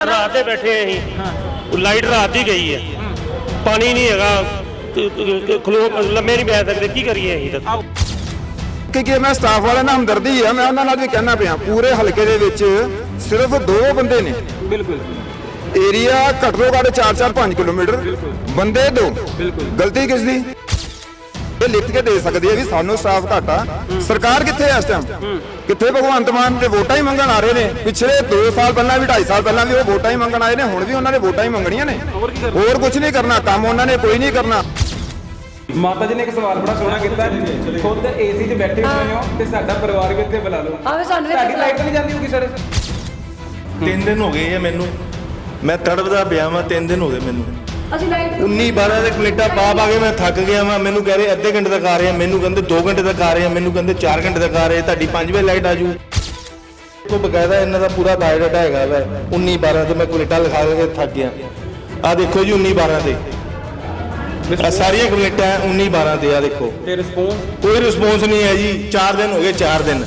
ਰਾਤ ਦੇ ਬੈਠੇ ਆਂ ਅਸੀਂ। ਲਾਈਟ ਰਾਤ ਦੀ ਗਈ ਹੈ ਪਾਣੀ ਨਹੀਂ ਹੈਗਾ। ਖਲੋ ਲੰਮੇ ਨਹੀਂ ਬੈ ਸਕਦੇ। ਕੀ ਕਰੀਏ ਅਸੀਂ ਦੱਸੋ। ਕਿਉਂਕਿ ਮੈਂ ਸਟਾਫ ਵਾਲਿਆਂ ਨਾਲ ਹਮਦਰਦੀ ਆ। ਮੈਂ ਉਹਨਾਂ ਨਾਲ ਵੀ ਕਹਿਣਾ ਪਿਆ। ਪੂਰੇ ਹਲਕੇ ਦੇ ਵਿੱਚ ਸਿਰਫ ਦੋ ਬੰਦੇ ਨੇ। ਬਿਲਕੁਲ। ਏਰੀਆ ਘੱਟੋ ਘੱਟ 4-4 5 ਕਿਲੋਮੀਟਰ। ਬੰਦੇ ਦੋ। ਬਿਲਕੁਲ। ਗਲਤੀ ਕਿਸ ਦੀ ਇਹ ਲਿਖ ਕੇ ਦੇ ਸਕਦੀ ਹੈ ਵੀ ਸਾਨੂੰ ਸਟਾਫ ਘਾਟਾ। ਸਰਕਾਰ ਕਿੱਥੇ ਹੈ ਇਸ ਟਾਈਮ ਕਿੱਥੇ ਭਗਵੰਤ ਮਾਨ ਤੇ ਵੋਟਾਂ ਹੀ ਮੰਗਣ ਆ ਰਹੇ ਨੇ? ਪਿਛਲੇ 2 ਸਾਲ ਪਹਿਲਾਂ ਵੀ 2.5 ਸਾਲ ਪਹਿਲਾਂ ਵੀ ਉਹ ਵੋਟਾਂ ਹੀ ਮੰਗਣ ਆਏ ਨੇ ਹੁਣ ਵੀ ਉਹਨਾਂ ਨੇ ਵੋਟਾਂ ਹੀ ਮੰਗਣੀਆਂ ਨੇ। ਹੋਰ ਕੀ ਕਰਨਾ? ਹੋਰ ਕੁਝ ਨਹੀਂ ਕਰਨਾ ਕੰਮ ਉਹਨਾਂ ਨੇ ਕੋਈ ਨਹੀਂ ਕਰਨਾ। ਮਾਤਾ ਜੀ ਨੇ ਇੱਕ ਸਵਾਲ ਬੜਾ ਸੋਹਣਾ ਕੀਤਾ। ਖੁਦ ਏਸੀ 'ਚ ਬੈਠੇ ਹੋਏ ਹੋ ਤੇ ਸਾਡਾ ਪਰਿਵਾਰ ਵੀ ਇੱਥੇ ਬੁਲਾ ਲਓ। ਆਵੇ ਸਾਨੂੰ ਸਾਡੀ ਲਾਈਟ ਨਹੀਂ ਜਾਂਦੀ ਹੋਗੀ ਸਰ ਤਿੰਨ ਦਿਨ ਹੋ ਗਏ ਆ ਮੈਨੂੰ। ਮੈਂ ਤੜਪਦਾ ਪਿਆ ਵਾਂ ਤਿੰਨ ਦਿਨ ਹੋ ਗਏ ਮੈਨੂੰ। ਅਸੀਂ ਲਾਈਟ 19 12 ਦੇ ਕਨੇਟਾ ਪਾ ਪਾ ਕੇ ਮੈਂ ਥੱਕ ਗਿਆ ਵਾਂ। ਮੈਨੂੰ ਕਹਿ ਰਹੇ ਅੱਧੇ ਘੰਟੇ ਤੱਕ ਆ ਰਹੇ ਆ ਮੈਨੂੰ ਕਹਿੰਦੇ 2 ਘੰਟੇ ਤੱਕ ਆ ਰਹੇ ਆ ਮੈਨੂੰ ਕਹਿੰਦੇ 4 ਘੰਟੇ ਤੱਕ ਆ ਰਹੇ ਤੁਹਾਡੀ 5 ਵਜੇ ਲਾਈਟ ਆ ਜੂ। ਕੋ ਬਕਾਇਦਾ ਇਹਨਾਂ ਦਾ ਪੂਰਾ ਬਾਇਓਡਾਟਾ ਹੈਗਾ ਵਾ। 19 12 ਤੇ ਮੈਂ ਕਨੇਟਾ ਲਿਖਾ ਕੇ ਥੱਕ ਗਿਆ। ਆ ਦੇਖੋ ਜੀ 19 12 ਤੇ ਆ ਸਾਰੀਆਂ ਕਨੇਟਾਂ 19 12 ਤੇ ਆ ਦੇਖੋ। ਤੇ ਰਿਸਪੌਂਸ ਕੋਈ ਰਿਸਪੌਂਸ ਨਹੀਂ ਹੈ ਜੀ। 4 ਦਿਨ ਹੋ ਗਏ 4 ਦਿਨ।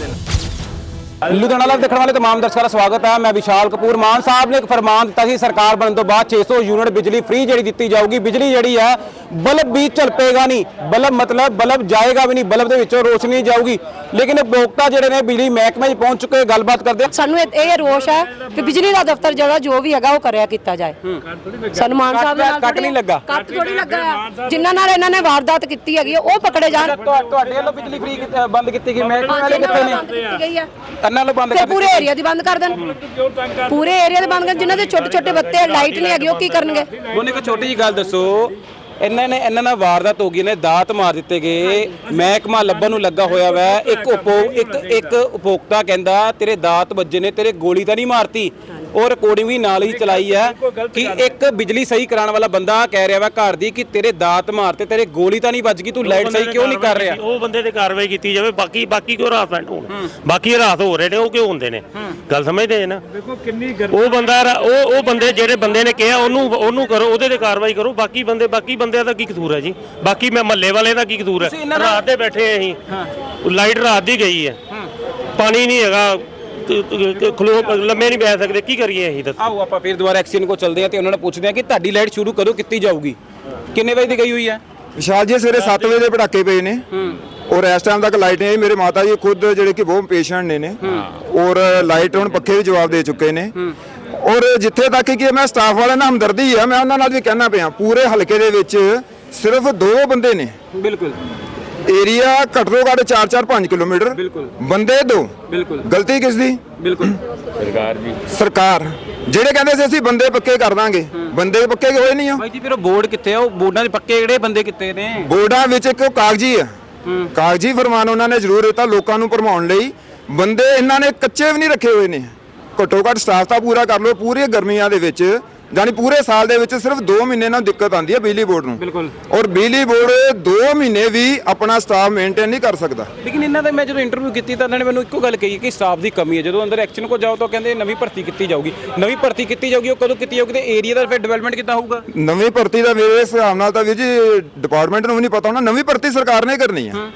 ਲੁਧਿਆਣਾ ਲਾਈਵ ਦੇਖਣ ਵਾਲੇ तमाम ਦਰਸ਼ਕਾਂ ਦਾ ਸਵਾਗਤ ਹੈ ਮੈਂ ਵਿਸ਼ਾਲ ਕਪੂਰ ਮਾਨ ਸਾਹਿਬ ਨੇ ਇੱਕ ਫਰਮਾਨ ਦਿੱਤਾ ਸੀ ਸਰਕਾਰ ਬਣਨ ਤੋਂ ਬਾਅਦ 600 ਯੂਨਿਟ ਬਿਜਲੀ ਫ੍ਰੀ ਜਿਹੜੀ ਦਿੱਤੀ ਜਾਊਗੀ ਬਿਜਲੀ ਜਿਹੜੀ ਹੈ ਬਲਬ ਵੀ ਝਲਪੇਗਾ ਨਹੀਂ। ਬਲਬ ਮਤਲਬ ਬਲਬ ਜਾਏਗਾ ਵੀ ਨਹੀਂ ਬਲਬ ਦੇ ਵਿੱਚੋਂ ਰੋਸ਼ਨੀ ਜਾਊਗੀ। ਲੇਕਿਨ ਉਪਭੋਗਤਾ ਜਿਹੜੇ ਨੇ ਬਿਜਲੀ ਮਹਿਕਮੇ 'ਚ ਪਹੁੰਚ ਚੁੱਕੇ ਗੱਲਬਾਤ ਕਰਦੇ ਸਾਨੂੰ ਇਹ ਇਹ ਰੋਸ਼ ਹੈ ਕਿ ਬਿਜਲੀ ਦਾ ਦਫ਼ਤਰ ਜਿਹੜਾ ਜੋ ਵੀ ਹੈਗਾ ਉਹ ਕਰਿਆ ਕੀਤਾ ਜਾਏ। ਸਾਨੂੰ ਮਾਨ ਸਾਹਿਬ ਨਾਲ ਕੱਟ ਨਹੀਂ ਲੱਗਾ। ਕੱਟ ਥੋੜੀ ਲੱਗਾ ਜਿਨ੍ਹਾਂ ਨਾਲ ਇਹਨਾਂ ਨੇ ਵਾਰਦਾਤ ਕੀਤੀ ਹੈਗੀ ਉਹ ਪਕੜੇ ਜਾਣ। ਤੁਹਾ- ਤੁਹਾਡੇ ਵੱਲੋਂ ਬਿਜਲੀ ਫ੍ਰੀ ਬੰਦ ਕੀਤੀ ਗਈ ਮਹਿਕਮੇ ਵਾਲੇ ਕਿੱਥੇ ਨੇ? ਬੰਦ ਕੀਤੀ ਗਈ ਆ। ਇਹਨਾਂ ਨੂੰ ਬੰਦ ਕਰ ਪੂਰੇ ਏਰੀਆ ਦੀ ਬੰਦ ਕਰ ਦੇਣ। ਪੂਰੇ ਏਰੀਆ ਦੇ ਬੰਦ ਕਰ ਜਿਨ੍ਹਾਂ ਦੇ ਛੋਟੇ ਛੋਟੇ ਬੱਤੇ ਲਾਈਟ ਨਹੀਂ ਹੈਗੀ ਉਹ ਕੀ ਕਰਨਗੇ? ਉਹਨੇ ਇੱਕ ਛੋਟੀ ਜੀ ਗੱਲ ਦੱਸੋ ਇਹਨਾਂ ਨੇ ਇਹਨਾਂ ਨਾਲ ਵਾਰਦਾਤ ਹੋ ਗਈ ਨੇ ਦਾਤ ਮਾਰ ਦਿੱਤੇ ਗਏ। ਮਹਿਕਮਾ ਲੱਭਣ ਨੂੰ ਲੱਗਾ ਹੋਇਆ ਵੈ। ਇੱਕ ਉਪੋ ਇੱਕ ਇੱਕ ਉਪਭੋਗਤਾ ਕਹਿੰਦਾ ਤੇਰੇ ਦਾਤ ਵੱਜੇ ਨੇ ਤੇਰੇ ਗੋਲੀ ਤਾਂ ਨਹੀਂ ਮਾਰਤੀ। ਉਹ ਰਿਕਾਰਡਿੰਗ ਵੀ ਨਾਲ ਹੀ ਚਲਾਈ ਹੈ ਕਿ ਇੱਕ ਬਿਜਲੀ ਸਹੀ ਕਰਾਉਣ ਵਾਲਾ ਬੰਦਾ ਕਹਿ ਰਿਹਾ ਵਾ ਘਰ ਦੀ ਕਿ ਤੇਰੇ ਦਾਤ ਮਾਰਤੇ ਤੇਰੇ ਗੋਲੀ ਤਾਂ ਨਹੀਂ ਵੱਜ ਗਈ ਤੂੰ ਲਾਈਟ ਸਹੀ ਕਿਉਂ ਨਹੀਂ ਕਰ ਰਿਹਾ? ਉਹ ਬੰਦੇ ਤੇ ਕਾਰਵਾਈ ਕੀਤੀ ਜਾਵੇ ਬਾਕੀ ਬਾਕੀ ਕਿਉਂ ਹਰਾਸਮੈਂਟ ਹੋਣ? ਬਾਕੀ ਹਰਾਸ ਹੋ ਰਹੇ ਨੇ ਉਹ ਕਿਉਂ ਹੁੰਦੇ ਨੇ? ਗੱਲ ਸਮਝਦੇ ਜੇ ਨਾ? ਦੇਖੋ ਕਿੰਨੀ ਉਹ ਬੰਦਾ ਉਹ ਉਹ ਬੰਦੇ ਜਿਹੜੇ ਬੰਦੇ ਨੇ ਕਿਹਾ ਉਹਨੂੰ ਉਹਨੂੰ ਕਰੋ ਉਹਦੇ ਤੇ ਕਾਰਵਾਈ ਕਰੋ ਬਾਕੀ ਬੰਦੇ ਬਾਕੀ ਬੰਦਿਆਂ ਦਾ ਕੀ ਕਸੂਰ ਹੈ ਜੀ? ਬਾਕੀ ਮੈਂ ਮਹੱਲੇ ਵਾਲੇ ਦਾ ਕੀ ਕਸੂਰ ਹੈ? ਰਾਤ ਦੇ ਬੈਠੇ ਆਂ ਅਸੀਂ। ਲਾਈਟ ਰਾਤ ਦੀ ਗਈ ਹੈ। ਪਾਣੀ ਨਹੀਂ ਹੈਗਾ ਖਲੋ ਲੰਮੇ ਨਹੀਂ ਬੈ ਸਕਦੇ। ਕੀ ਕਰੀਏ ਅਸੀਂ ਦੱਸੋ? ਆਓ ਆਪਾਂ ਫਿਰ ਦੁਬਾਰਾ ਐਕਸੀਡੈਂਟ ਕੋ ਚੱਲਦੇ ਆ ਤੇ ਉਹਨਾਂ ਨੂੰ ਪੁੱਛਦੇ ਆ ਕਿ ਤੁਹਾਡੀ ਲਾਈਟ ਸ਼ੁਰੂ ਕਦੋਂ ਕੀਤੀ ਜਾਊਗੀ? ਕਿੰਨੇ ਵਜੇ ਦੀ ਗਈ ਹੋਈ ਹੈ? ਵਿਸ਼ਾਲ ਜੀ ਸਵੇਰੇ 7 ਵਜੇ ਦੇ ਪਟਾਕੇ ਪਏ ਨੇ। ਔਰ ਇਸ ਟਾਈਮ ਤੱਕ ਲਾਈਟ ਨਹੀਂ ਆਈ। ਮੇਰੇ ਮਾਤਾ ਜੀ ਖੁਦ ਜਿਹੜੇ ਕਿ ਬਹੁਤ ਪੇਸ਼ੈਂਟ ਨੇ ਨੇ। ਔਰ ਲਾਈਟ ਹੁਣ ਪੱਖੇ ਵੀ ਜਵਾਬ ਦੇ ਚੁੱਕੇ ਨੇ। ਔਰ ਜਿੱਥੇ ਤੱਕ ਕਿ ਮੈਂ ਸਟਾਫ ਵਾਲਿਆਂ ਨਾਲ ਹਮਦਰਦੀ ਆ ਮੈਂ ਉਹਨਾਂ ਨਾਲ ਵੀ ਕਹਿਣਾ ਪਿਆ ਪੂਰੇ ਹਲਕੇ ਦੇ ਵਿੱਚ ਸਿਰਫ ਦੋ ਬੰਦੇ ਨੇ। ਬਿਲਕੁਲ। ਏਰੀਆ ਘੱਟੋ ਘੱਟ 4-4 5 ਕਿਲੋਮੀਟਰ। ਬਿਲਕੁਲ। ਬੰਦੇ ਦੋ? ਬਿਲਕੁਲ। ਗਲਤੀ ਕਿਸ ਦੀ? ਬਿਲਕੁਲ। ਸਰਕਾਰ ਜਿਹੜੇ ਕਹਿੰਦੇ ਸੀ ਅਸੀਂ ਬੰਦੇ ਪੱਕੇ ਕਰ ਦਾਂਗੇ। ਬੰਦੇ ਪੱਕੇ ਹੋਏ ਨਹੀਂ ਆ। ਬਾਈ ਜੀ ਫਿਰ ਉਹ ਬੋਰਡ ਕਿੱਥੇ ਆ? ਉਹ ਬੋਰਡਾਂ ਦੇ ਪੱਕੇ ਜਿਹੜੇ ਬੰਦੇ ਕਿੱਥੇ ਨੇ? ਬੋਰਡਾਂ ਵਿੱਚ ਇੱਕ ਕਾਗਜ਼ੀ ਆ। ਕਾਗਜ਼ੀ ਫਰਮਾਨ ਉਹਨਾਂ ਨੇ ਜ਼ਰੂਰ ਦਿੱਤਾ ਲੋਕਾਂ ਨੂੰ ਭਰਮਾਉਣ ਲਈ। ਬੰਦੇ ਇਹਨਾਂ ਨੇ ਕੱਚੇ ਵੀ ਨਹੀਂ ਰੱਖੇ ਹੋਏ ਨੇ। ਘੱਟੋ ਘੱਟ ਸਟਾਫ ਤਾਂ ਪੂਰਾ ਕਰ ਲਓ। ਪੂਰੀ ਗਰਮੀਆਂ ਦੇ ਵਿੱਚ ਯਾਨੀ ਪੂਰੇ ਸਾਲ ਦੇ ਵਿੱਚ ਸਿਰਫ 2 ਮਹੀਨੇ ਨਾਲ ਦਿੱਕਤ ਆਉਂਦੀ ਹੈ ਬਿਜਲੀ ਬੋਰਡ ਨੂੰ। ਬਿਲਕੁਲ। ਔਰ ਬਿਜਲੀ ਬੋਰਡ 2 ਮਹੀਨੇ ਵੀ ਆਪਣਾ ਸਟਾਫ ਮੇਨਟੇਨ ਨਹੀਂ ਕਰ ਸਕਦਾ। ਲੇਕਿਨ ਇਹਨਾਂ ਦੇ ਮੈਂ ਜਦੋਂ ਇੰਟਰਵਿਊ ਕੀਤੀ ਤਾਂ ਇਹਨਾਂ ਨੇ ਮੈਨੂੰ ਇੱਕੋ ਗੱਲ ਕਹੀ ਕਿ ਸਟਾਫ ਦੀ ਕਮੀ ਹੈ। ਜਦੋਂ ਅੰਦਰ ਐਕਸ਼ਨ ਕੋ ਜਾਓ ਤਾਂ ਕਹਿੰਦੇ ਨਵੀਂ ਭਰਤੀ ਕੀਤੀ ਜਾਊਗੀ। ਨਵੀਂ ਭਰਤੀ ਕੀਤੀ ਜਾਊਗੀ ਉਹ ਕਦੋਂ ਕੀਤੀ ਜਾਊਗੀ ਤੇ ਏਰੀਆ ਦਾ ਫਿਰ ਡਿਵੈਲਪਮੈਂਟ ਕਿੱਦਾਂ ਹੋਊਗਾ? ਨਵੀਂ ਭਰਤੀ ਦਾ ਮੇਰੇ ਹਿਸਾਬ ਨਾਲ ਤਾਂ ਵੀ ਜੀ ਡਿਪਾਰਟਮੈਂਟ ਨੂੰ ਵੀ ਨਹੀਂ ਪਤਾ ਹੋਣਾ ਨਵੀਂ ਭਰਤੀ ਸਰਕਾਰ ਨੇ ਕਰਨੀ ਆ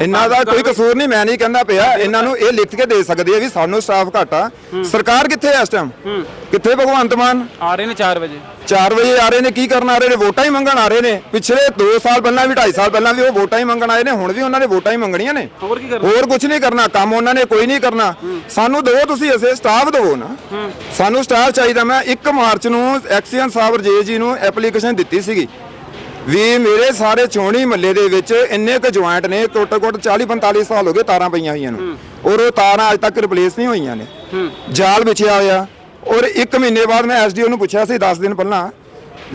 ਇਹਨਾਂ ਦਾ ਕੋਈ ਕਸੂਰ ਨਹੀਂ ਮੈਂ ਨਹੀਂ ਕਹਿੰਦਾ ਪਿਆ। ਇਹਨਾਂ ਨੂੰ ਇਹ ਲਿਖ ਕੇ ਦੇ ਸਕਦੀ ਹੈ ਵੀ ਸਾਨੂੰ ਸਟਾਫ ਘਾਟਾ ਸਰਕਾਰ ਕਿੱਥੇ ਹੈ ਇਸ ਟਾਈਮ ਕਿੱਥੇ ਭਗਵੰਤ ਮਾਨ? ਆ ਰਹੇ ਨੇ 4 ਵਜੇ। 4 ਵਜੇ ਆ ਰਹੇ ਨੇ ਕੀ ਕਰਨ ਆ ਰਹੇ ਨੇ? ਵੋਟਾਂ ਹੀ ਮੰਗਣ ਆ ਰਹੇ ਨੇ। ਪਿਛਲੇ 2 ਸਾਲ ਪਹਿਲਾਂ ਵੀ 2.5 ਸਾਲ ਪਹਿਲਾਂ ਵੀ ਉਹ ਵੋਟਾਂ ਹੀ ਮੰਗਣ ਆਏ ਨੇ ਹੁਣ ਵੀ ਉਹਨਾਂ ਨੇ ਵੋਟਾਂ ਹੀ ਮੰਗਣੀਆਂ ਨੇ। ਹੋਰ ਕੀ ਕਰਨਾ? ਹੋਰ ਕੁਝ ਨਹੀਂ ਕਰਨਾ ਕੰਮ ਉਹਨਾਂ ਨੇ ਕੋਈ ਨਹੀਂ ਕਰਨਾ। ਸਾਨੂੰ ਦਿਓ ਤੁਸੀਂ ਅਸੇ ਸਟਾਫ ਦਿਓ ਨਾ। ਸਾਨੂੰ ਸਟਾਫ ਚਾਹੀਦਾ। ਮੈਂ 1 ਮਾਰਚ ਨੂੰ ਐਕਸੀਅਨ ਸਾਹਿਬ ਰਜੇਸ਼ ਜੀ ਨੂੰ ਐਪਲੀਕੇਸ਼ਨ ਦਿੱਤੀ ਸੀਗੀ। ਵੀ ਮੇਰੇ ਸਾਰੇ ਚੋਣੀ ਮੱਲੇ ਦੇ ਵਿੱਚ ਇੰਨੇ ਕੁ ਜੁਆਇੰਟ ਨੇ ਘੱਟੋ ਘੱਟ 40 45 ਸਾਲ ਹੋ ਗਏ ਤਾਰਾਂ ਪਈਆਂ ਹੋਈਆਂ ਨੂੰ। ਔਰ ਉਹ ਤਾਰਾਂ ਅੱਜ ਤੱਕ ਰਿਪਲੇਸ ਨਹੀਂ ਹੋਈਆਂ ਨੇ। ਜਾਲ ਵਿਛਿਆ ਹੋਇਆ। ਔਰ 1 ਮਹੀਨੇ ਬਾਅਦ ਮੈਂ ਐਸਡੀਓ ਨੂੰ ਪੁੱਛਿਆ ਸੀ 10 ਦਿਨ ਪਹਿਲਾਂ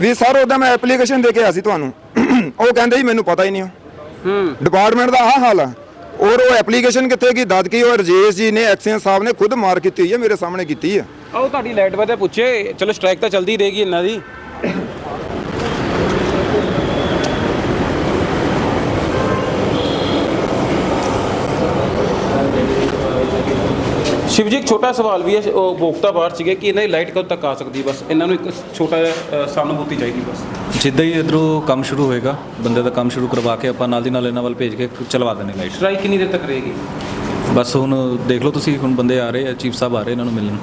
ਵੀ ਸਰ ਉਹਦਾ ਮੈਂ ਐਪਲੀਕੇਸ਼ਨ ਦੇ ਕੇ ਆਇਆ ਸੀ ਤੁਹਾਨੂੰ। ਉਹ ਕਹਿੰਦੇ ਜੀ ਮੈਨੂੰ ਪਤਾ ਹੀ ਨਹੀਂ ਹੂੰ। ਡਿਪਾਰਟਮੈਂਟ ਦਾ ਆਹ ਹਾਲ ਆ। ਔਰ ਉਹ ਐਪਲੀਕੇਸ਼ਨ ਕਿੱਥੇ ਕੀ ਦਦ ਕੀ ਉਹ ਰਜੇਸ਼ ਜੀ ਨੇ ਐਕਸੀਅਨ ਸਾਹਿਬ ਨੇ ਖੁਦ ਮਾਰ ਕੀਤੀ ਹੋਈ ਹੈ ਮੇਰੇ ਸਾਹਮਣੇ ਕੀਤੀ ਹੈ ਆਓ ਤੁਹਾਡੀ ਲਾਈਟ ਬਾਰੇ ਪੁੱਛੇ। ਚਲੋ ਸਟ੍ਰਾਈਕ ਤਾਂ ਚੱਲਦੀ ਰਹੇਗੀ ਇਹਨਾਂ ਦੀ। ਸ਼ਿਵ ਜੀ ਇੱਕ ਛੋਟਾ ਸਵਾਲ ਵੀ ਹੈ ਉਹ ਭੋਗਤਾ ਬਾਹਰ ਸੀਗੇ ਕਿ ਇਹਨਾਂ ਦੀ ਲਾਈਟ ਕਦੋਂ ਤੱਕ ਆ ਸਕਦੀ? ਹੈ ਬਸ ਇਹਨਾਂ ਨੂੰ ਇੱਕ ਛੋਟਾ ਜਿਹਾ ਸਾਨੂਭੂਤੀ ਚਾਹੀਦੀ ਬਸ। ਜਿੱਦਾਂ ਹੀ ਇਧਰੋਂ ਕੰਮ ਸ਼ੁਰੂ ਹੋਏਗਾ ਬੰਦੇ ਦਾ ਕੰਮ ਸ਼ੁਰੂ ਕਰਵਾ ਕੇ ਆਪਾਂ ਨਾਲ ਦੀ ਨਾਲ ਇਹਨਾਂ ਵੱਲ ਭੇਜ ਕੇ ਚਲਵਾ ਦੇਣੇ ਲਾਈਟ ਸਟ੍ਰਾਈਕ ਕਿੰਨੀ ਦੇਰ ਤੱਕ ਰਹੇਗੀ? ਬਸ ਹੁਣ ਦੇਖ ਲਓ ਤੁਸੀਂ ਹੁਣ ਬੰਦੇ ਆ ਰਹੇ ਆ ਚੀਫ ਸਾਹਿਬ ਆ ਰਹੇ ਇਹਨਾਂ ਨੂੰ ਮਿਲਣ।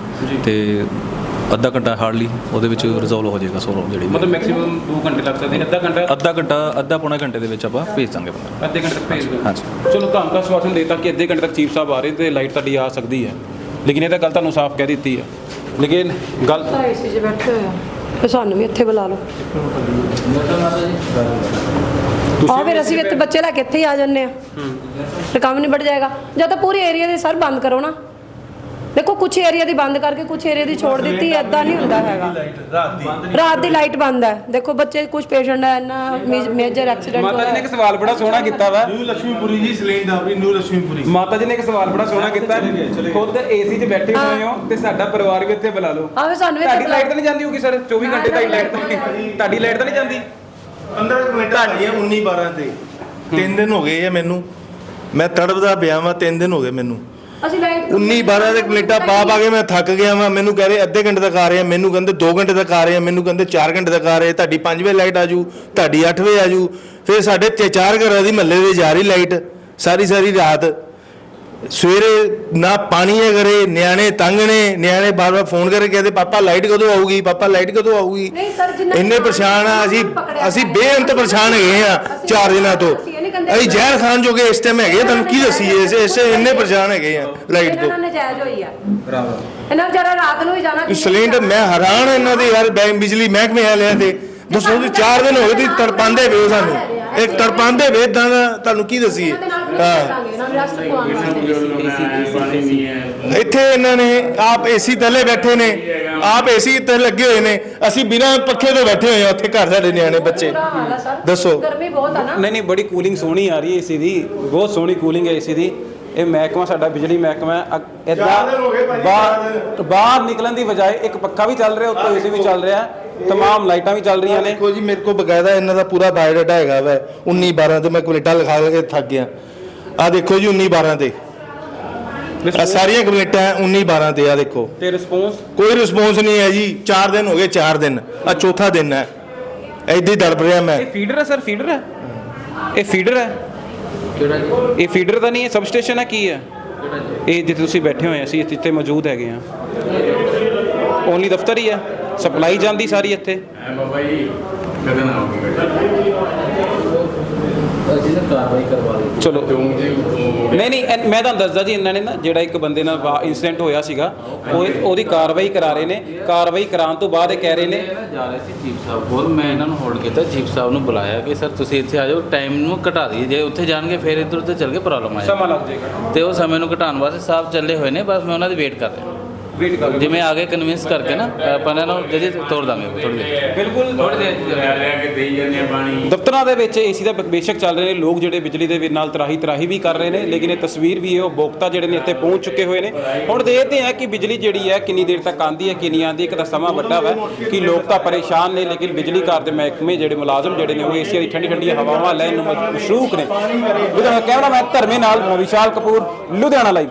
ਤੇ ਅੱਧਾ ਘੰਟਾ ਹਾਰਡਲੀ ਉਹਦੇ ਵਿੱਚ ਰਿਜ਼ੋਲਵ ਹੋ ਜਾਏਗਾ ਸੋਲਵ ਜਿਹੜੀ। ਮਤਲਬ ਮੈਕਸਿਮਮ 2 ਘੰਟੇ ਲੱਗ ਸਕਦੇ ਅੱਧਾ ਘੰਟਾ? ਅੱਧਾ ਘੰਟਾ ਅੱਧਾ ਪੌਣਾ ਘੰਟੇ ਦੇ ਵਿੱਚ ਆਪਾਂ ਭੇਜ ਦਾਂਗੇ ਬੰਦਾ ਅੱਧੇ ਘੰਟੇ ਤੱਕ ਭੇਜ ਦਿਓ। ਹਾਂਜੀ। ਚਲੋ ਤੁਹਾਨੂੰ ਤਾਂ ਸਵਾਸ਼ਨ ਦੇਤਾ ਕਿ ਅੱਧੇ ਘੰਟੇ ਤੱਕ ਚੀਫ ਸਾਹਿਬ ਆ ਰਹੇ ਤੇ ਲਾਈਟ ਤੁਹਾਡੀ ਆ ਸਕਦੀ ਹੈ। ਲੇਕਿਨ ਇਹ ਤਾਂ ਗੱਲ ਤੁਹਾਨੂੰ ਸਾਫ਼ ਕਹਿ ਦਿੱਤੀ ਹੈ ਲੇਕਿਨ ਗੱਲ ਤਾਂ ਏਸੀ 'ਚ ਬੈਠੇ ਹੋਏ ਆ। ਤੇ ਸਾਨੂੰ ਵੀ ਇੱਥੇ ਬੁਲਾ ਲਓ। ਆ ਫਿਰ ਅਸੀਂ ਵੀ ਇੱਥੇ ਬੱਚੇ ਲੈ ਕੇ ਇੱਥੇ ਹੀ ਆ ਜੰਨੇ ਆ। ਤੇ ਕੰਮ ਨਿਬੜ ਜਾਏਗਾ। ਜਾਂ ਤਾਂ ਪੂਰੇ ਏਰੀਆ ਦੇ ਸਰ ਬੰਦ ਕਰੋ ਨਾ। ਦੇਖੋ ਕੁਝ ਏਰੀਆ ਦੀ ਬੰਦ ਕਰਕੇ ਕੁਝ ਏਰੀਆ ਦੀ ਛੋੜ ਦਿੱਤੀ ਐਦਾਂ ਨਹੀਂ ਹੁੰਦਾ ਹੈਗਾ। ਰਾਤ ਦੀ। ਲਾਈਟ ਬੰਦ ਹੈ। ਦੇਖੋ ਬੱਚੇ ਕੁਝ ਪੇਸ਼ੈਂਟ ਹੈ ਨਾ ਮੇਜਰ ਐਕਸੀਡੈਂਟ ਮਾਤਾ ਜੀ ਨੇ ਇੱਕ ਸਵਾਲ ਬੜਾ ਸੋਹਣਾ ਕੀਤਾ ਵਾ। ਨਿਊ ਲక్ష్ਮੀਪੁਰੀ ਜੀ ਸਲੇਨ ਦਾ ਵੀ ਨਿਊ ਲక్ష్ਮੀਪੁਰੀ ਮਾਤਾ ਜੀ ਨੇ ਇੱਕ ਸਵਾਲ ਬੜਾ ਸੋਹਣਾ ਕੀਤਾ। ਖੁਦ ਏਸੀ 'ਚ ਬੈਠੇ ਹੋਏ ਹੋ। ਤੇ ਸਾਡਾ ਪਰਿਵਾਰ ਵੀ ਇੱਥੇ ਬੁਲਾ ਲਓ। ਹਾਂ ਸਾਨੂੰ ਤੁਹਾਡੀ ਲਾਈਟ ਤਾਂ ਨਹੀਂ ਜਾਂਦੀ ਹੋਗੀ ਸਰ? 24 ਘੰਟੇ ਤੁਹਾਡੀ ਲਾਈਟ ਤਾਂ ਨਹੀਂ ਤੁਹਾਡੀ ਲਾਈਟ ਤਾਂ ਨਹੀਂ ਜਾਂਦੀ? 15 ਮਿੰਟ ਤੁਹਾਡੀ ਹੈ 19 12 ਤੇ। 3 ਦਿਨ ਹੋ ਗਏ ਆ ਮੈਨੂੰ। ਮੈਂ ਤੜਪਦਾ ਪਿਆ ਵਾਂ ਦਿਨ ਹੋ ਗਏ ਮੈਨੂੰ। ਅਸੀਂ ਲਾਈਟ 19 12 ਦੇ ਪਲੇਟਾਂ ਪਾ ਪਾ ਕੇ ਮੈਂ ਥੱਕ ਗਿਆ ਵਾਂ। ਮੈਨੂੰ ਕਹਿ ਰਹੇ ਅੱਧੇ ਘੰਟੇ ਤੱਕ ਆ ਰਹੇ ਆ ਮੈਨੂੰ ਕਹਿੰਦੇ 2 ਘੰਟੇ ਤੱਕ ਆ ਰਹੇ ਆ ਮੈਨੂੰ ਕਹਿੰਦੇ 4 ਘੰਟੇ ਤੱਕ ਆ ਰਹੇ ਤੁਹਾਡੀ 5 ਵਜੇ ਲਾਈਟ ਆਜੂ ਤੁਹਾਡੀ 8 ਵਜੇ ਆਜੂ ਫਿਰ ਸਾਡੇ ਤੇ ਚਾਰ ਘਰਾਂ ਦੀ ਮਹੱਲੇ ਦੇ ਜਾ ਰਹੀ ਲਾਈਟ ਸਾਰੀ ਸਾਰੀ ਰਾਤ। ਸਵੇਰੇ ਨਾ ਪਾਣੀ ਹੈ ਘਰੇ ਨਿਆਣੇ ਤੰਗ ਨੇ ਨਿਆਣੇ ਬਾਰ-ਬਾਰ ਫੋਨ ਕਰਕੇ ਕਹਿੰਦੇ ਪਾਪਾ ਲਾਈਟ ਕਦੋਂ ਆਊਗੀ? ਪਾਪਾ ਲਾਈਟ ਕਦੋਂ ਆਊਗੀ? ਨਹੀਂ ਸਰ, ਜਿੰਨਾ ਇੰਨੇ ਪਰੇਸ਼ਾਨ ਆ ਅਸੀਂ ਅਸੀਂ। ਬੇਅੰਤ ਪਰੇਸ਼ਾਨ ਹੈਗੇ ਆ ਚਾਰ ਦਿਨਾਂ ਤੋਂ। ਕਹਿੰਦੇ ਅਸੀਂ ਜ਼ਹਿਰ ਖਾਨ ਜੋਗੇ ਇਸ ਟਾਈਮ ਹੈਗੇ ਆ, ਤੁਹਾਨੂੰ ਕੀ ਦਸੀਏ? ਇਸ ਇਸ ਇੰਨੇ ਪਰੇਸ਼ਾਨ ਹੈਗੇ ਆ ਲਾਈਟ ਤੋਂ ਇਹਨਾਂ ਨੇ ਜਾਇਜ਼ ਹੋਈ ਆ। ਇਹਨਾਂ ਵਿਚਾਰਾ ਰਾਤ ਨੂੰ ਹੀ ਜਾਣਾ ਕਿੰਨੇ ਸਿਲੰਡਰ ਮੈਂ ਹੈਰਾਨ ਇਹਨਾਂ ਦੇ ਯਾਰ ਬੈਂ ਬਿਜਲੀ ਮਹਿਕਮੇ ਵਾਲਿਆਂ ਦੇ। ਦੱਸੋ ਵੀ 4 ਦਿਨ ਹੋ ਗਏ ਤੁਸੀਂ ਤੜਪਾਉਂਦੇ ਵੇ ਸਾਨੂੰ। ਇੱਕ ਤੜਪਾਉਂਦੇ ਵੇ ਇਦਾਂ ਦਾ ਤੁਹਾਨੂੰ ਕੀ ਦਸੀਏ? ਇਹਨਾਂ ਦੇ ਨਾਲ ਹਾਂ। ਕਰਾਂਗੇ ਇਹਨਾਂ ਨੂੰ ਰਸਤ ਪਵਾਉਣ ਵਾਸਤੇ। ਇੱਥੇ ਇਹਨਾਂ ਨੇ ਆਪ ਏਸੀ ਥੱਲੇ ਬੈਠੇ ਨੇ। ਆਪ ਏਸੀ ਤੇ ਲੱਗੇ ਹੋਏ ਨੇ। ਅਸੀਂ ਬਿਨਾਂ ਪੱਖੇ ਤੋਂ ਬੈਠੇ ਹੋਏ ਆ ਉੱਥੇ ਘਰ ਸਾਡੇ ਨਿਆਣੇ ਬੱਚੇ। ਦੱਸੋ। ਗਰਮੀ ਬਹੁਤ ਆ ਨਾ। ਨਹੀਂ ਨਹੀਂ ਬੜੀ ਕੂਲਿੰਗ ਸੋਹਣੀ ਆ ਰਹੀ ਹੈ ਏਸੀ ਦੀ। ਬਹੁਤ ਸੋਹਣੀ ਕੂਲਿੰਗ ਹੈ ਏਸੀ ਦੀ। ਇਹ ਮਹਿਕਮਾ ਸਾਡਾ ਬਿਜਲੀ ਮਹਿਕਮਾ ਹੈ। ਇਦਾਂ ਬਾਹਰ ਬਾਹਰ ਨਿਕਲਣ ਦੀ ਬਜਾਏ ਇੱਕ ਪੱਖਾ ਵੀ ਚੱਲ ਰਿਹਾ ਉੱਤੋਂ ਏਸੀ ਵੀ ਚੱਲ ਰਿਹਾ ਹੈ, ਤਮਾਮ ਲਾਈਟਾਂ ਵੀ ਚੱਲ ਰਹੀਆਂ ਨੇ। ਦੇਖੋ ਜੀ ਮੇਰੇ ਕੋਲ ਬਕਾਇਦਾ ਇਹਨਾਂ ਦਾ ਪੂਰਾ ਬਾਇਓਡਾਟਾ ਹੈਗਾ ਵਾ। 19 12 ਤੇ ਮੈਂ ਕੁਲੇਟਾ ਲਿਖਾ ਕੇ ਥੱਕ ਗਿਆ। ਆ ਦੇਖੋ ਜੀ 19 12 ਤੇ। ਆ ਸਾਰੀਆਂ ਕਮੇਟਾਂ 19 12 ਤੇ ਆ ਦੇਖੋ। ਤੇ ਰਿਸਪੌਂਸ ਕੋਈ ਰਿਸਪੌਂਸ ਨਹੀਂ ਹੈ ਜੀ। 4 ਦਿਨ ਹੋ ਗਏ 4 ਦਿਨ। ਆ ਚੌਥਾ ਦਿਨ ਹੈ। ਐਦਾਂ ਹੀ ਤੜਪ ਰਿਹਾ ਮੈਂ। ਇਹ ਫੀਡਰ ਹੈ ਸਰ ਫੀਡਰ ਹੈ? ਇਹ ਫੀਡਰ ਹੈ? ਕਿਹੜਾ ਜੀ? ਇਹ ਫੀਡਰ ਤਾਂ ਨਹੀਂ ਹੈ ਸਬਸਟੇਸ਼ਨ ਹੈ ਕੀ ਹੈ? ਇਹ ਜਿੱਥੇ ਤੁਸੀਂ ਬੈਠੇ ਹੋਏ ਆ, ਅਸੀਂ ਇੱਥੇ ਮੌਜੂਦ ਹੈਗੇ ਆ। ਓਨਲੀ ਦਫ਼ਤਰ ਹੀ ਹੈ। ਸਪਲਾਈ ਜਾਂਦੀ ਸਾਰੀ ਇੱਥੇ। ਚਲੋ। ਨਹੀਂ ਨਹੀਂ ਇਹ- ਮੈਂ ਤੁਹਾਨੂੰ ਦੱਸਦਾ ਜੀ ਇਹਨਾਂ ਨੇ ਨਾ ਜਿਹੜਾ ਇੱਕ ਬੰਦੇ ਨਾਲ ਇਨਸੀਡੈਂਟ ਹੋਇਆ ਸੀਗਾ ਉਹ ਉਹਦੀ ਕਾਰਵਾਈ ਕਰਾ ਰਹੇ ਨੇ। ਕਾਰਵਾਈ ਕਰਾਉਣ ਤੋਂ ਬਾਅਦ ਇਹ ਕਹਿ ਰਹੇ ਨੇ ਜਾ ਰਹੇ ਸੀ ਚੀਫ ਸਾਹਿਬ ਕੋਲ ਮੈਂ ਇਹਨਾਂ ਨੂੰ ਹੋਲਡ ਕੀਤਾ ਚੀਫ ਸਾਹਿਬ ਨੂੰ ਬੁਲਾਇਆ ਕਿ ਸਰ ਤੁਸੀਂ ਇੱਥੇ ਆ ਜਾਓ ਟਾਈਮ ਨੂੰ ਘਟਾ ਦਈਏ ਜੇ ਉੱਥੇ ਜਾਣਗੇ ਫਿਰ ਇੱਧਰ ਉੱਧਰ ਚੱਲ ਕੇ ਪ੍ਰੋਬਲਮ ਆ ਜਾਏ ਸਮਾਂ ਲੱਗ ਜਾਏਗਾ। ਤੇ ਉਹ ਸਮੇਂ ਨੂੰ ਘਟਾਉਣ ਵਾਸਤੇ ਸਾਹਿਬ ਚੱਲੇ ਹੋਏ ਨੇ ਬਸ ਮੈਂ ਉਹਨਾਂ ਦੀ ਵੇਟ ਕਰ ਰਿਹਾ। ਵੇਟ ਕਰ ਜਿਵੇਂ ਆਗੇ ਕਨਵਿੰਸ ਕਰਕੇ ਨਾ ਆਪਾਂ ਇਹਨਾਂ ਨੂੰ ਜਦੀ ਤੋੜ ਦਾਂਗੇ ਥੋੜੀ ਦੇਰ। ਬਿਲਕੁਲ ਥੋੜੀ ਦੇਰ। ਦਫ਼ਤਰਾਂ ਦੇ ਵਿੱਚ ਏਸੀ ਦਾ ਬੇਸ਼ੱਕ ਚੱਲ ਰਹੇ ਨੇ ਲੋਕ ਜਿਹੜੇ ਬਿਜਲੀ ਦੇ ਵੀ ਨਾਲ ਤਰਾਹੀ ਤਰਾਹੀ ਵੀ ਕਰ ਰਹੇ ਨੇ ਲੇਕਿਨ ਇਹ ਤਸਵੀਰ ਵੀ ਹੈ ਉਹ ਉਪਭੋਗਤਾ ਜਿਹੜੇ ਨੇ ਇੱਥੇ ਪਹੁੰਚ ਚੁੱਕੇ ਹੋਏ ਨੇ। ਹੁਣ ਦੇਖਦੇ ਆ ਕਿ ਬਿਜਲੀ ਜਿਹੜੀ ਹੈ ਕਿੰਨੀ ਦੇਰ ਤੱਕ ਆਂਦੀ ਹੈ ਕਿੰਨੀ ਆਂਦੀ ਹੈ ਇੱਕ ਤਾਂ ਸਮਾਂ ਵੱਡਾ ਵਾ ਕਿ ਲੋਕ ਤਾਂ ਪਰੇਸ਼ਾਨ ਨੇ ਲੇਕਿਨ ਬਿਜਲੀ ਘਰ ਦੇ ਮਹਿਕਮੇ ਜਿਹੜੇ ਮੁਲਾਜ਼ਮ ਜਿਹੜੇ ਨੇ ਉਹ ਏਸੀ ਦੀ ਠੰਡੀ ਠੰਡੀ ਹਵਾਵਾਂ ਲੈਣ ਨੂੰ ਮਸ਼ਰੂਕ ਨੇ। ਲੁਧਿਆਣਾ ਕੈਮਰਾਮੈਨ ਧਰਮੇ ਨਾਲ ਵਿਸ਼ਾਲ ਕਪੂਰ ਲੁਧਿਆਣਾ ਲਾਈਵ।